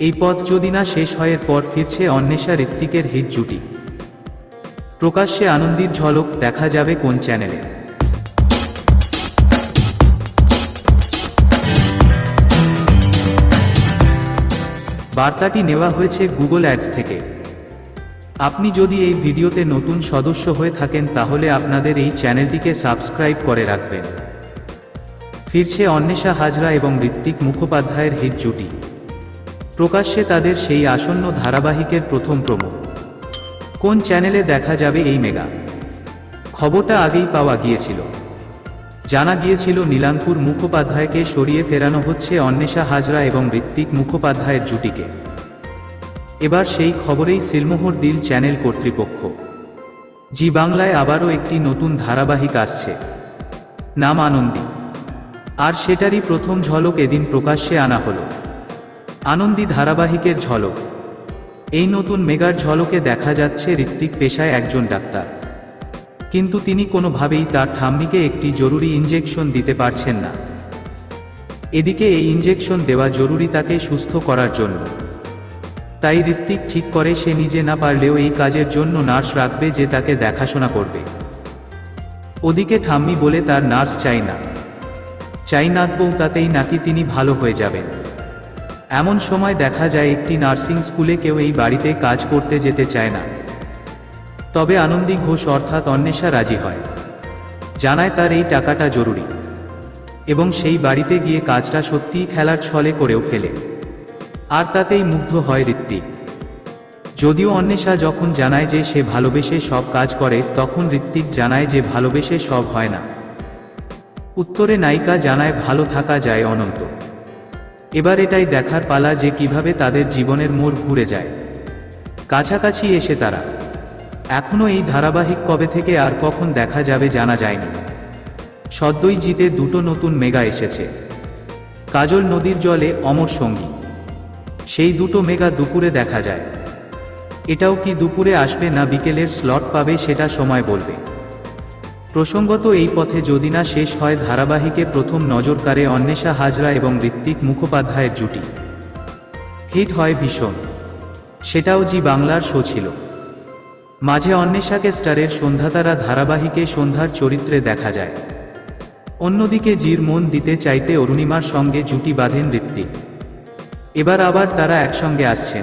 এই পথ যদি না শেষ হয় পর ফিরছে অন্বেষা ঋত্বিকের হিট জুটি। প্রকাশ্যে আনন্দির ঝলক দেখা যাবে কোন চ্যানেলে। বার্তাটি নেওয়া হয়েছে গুগল অ্যাডস থেকে। আপনি যদি এই ভিডিওতে নতুন সদস্য হয়ে থাকেন, তাহলে আপনাদের এই চ্যানেলটিকে সাবস্ক্রাইব করে রাখবেন। ফিরছে অন্বেষা হাজরা এবং ঋত্বিক মুখোপাধ্যায়ের হিট জুটি। প্রকাশ্যে তাদের সেই আসন্ন ধারাবাহিকের প্রথম প্রমো। কোন চ্যানেলে দেখা যাবে এই মেগা? খবরটা আগেই পাওয়া গিয়েছিল। জানা গিয়েছিল নীলাঙ্কুর মুখোপাধ্যায়কে সরিয়ে ফেরানো হচ্ছে অন্বেষা হাজরা এবং ঋত্বিক মুখোপাধ্যায়ের জুটিকে। এবার সেই খবরেই সিলমোহর দিল চ্যানেল কর্তৃপক্ষ। জি বাংলায় আবারও একটি নতুন ধারাবাহিক আসছে। নাম আনন্দী। আর সেটারই প্রথম ঝলক এদিন প্রকাশ্যে আনা হলো। আনন্দী ধারাবাহিকের ঝলক। এই নতুন মেগার ঝলকে দেখা যাচ্ছে ঋত্বিক পেশায় একজন ডাক্তার। কিন্তু তিনি কোনোভাবেই তার ঠাম্মিকে একটি জরুরি ইঞ্জেকশন দিতে পারছেন না। এদিকে এই ইঞ্জেকশন দেওয়া জরুরি তাকে সুস্থ করার জন্য। তাই ঋত্বিক ঠিক করে সে নিজে না পারলেও এই কাজের জন্য নার্স রাখবে যে তাকে দেখাশোনা করবে। ওদিকে ঠাম্মি বলে তার নার্স চাই না। চাই নাতবউ তাতেই নাকি তিনি ভালো হয়ে যাবেন। এমন সময় দেখা যায় একটি নার্সিং স্কুলে কেউ এই বাড়িতে কাজ করতে যেতে চায় না। তবে আনন্দী ঘোষ অর্থাৎ অন্বেষা রাজি হয়। জানায় তার এই টাকাটা জরুরি। এবং সেই বাড়িতে গিয়ে কাজটা সত্যিই খেলার ছলে করেও ফেলে। আর তাতেই মুগ্ধ হয় ঋত্বিক। যদিও অন্বেষা যখন জানায় যে সে ভালোবেসে সব কাজ করে, তখন ঋত্বিক জানায় যে ভালোবেসে সব হয় না। উত্তরে নায়িকা জানায়, ভালো থাকা যায় অনন্ত। এবার এটাই দেখার পালা যে কীভাবে তাদের জীবনের মোড় ঘুরে যায়। কাছাকাছি এসে তারা এখনও এই ধারাবাহিক কবে থেকে আর কখন দেখা যাবে জানা যায়নি। সদ্যই জিতে দুটো নতুন মেগা এসেছে। কাজল নদীর জলে অমর সঙ্গী। সেই দুটো মেগা দুপুরে দেখা যায়। এটাও কি দুপুরে আসবে না বিকেলের স্লট পাবে সেটা সময় বলবে। প্রসঙ্গত এই পথে যদি না শেষ হয় ধারাবাহিকে প্রথম নজর কাড়ে অন্বেষা হাজরা এবং ঋত্বিক মুখোপাধ্যায়ের জুটি। হিট হয় ভীষণ। সেটাও জি বাংলার শো ছিল। মাঝে অন্বেষাকে স্টারের সন্ধ্যাতারা ধারাবাহিকে সন্ধ্যার চরিত্রে দেখা যায়। অন্যদিকে জির মন দিতে চাইতে অরুণিমার সঙ্গে জুটি বাঁধেন ঋত্বিক। এবার আবার তারা একসঙ্গে আসছেন।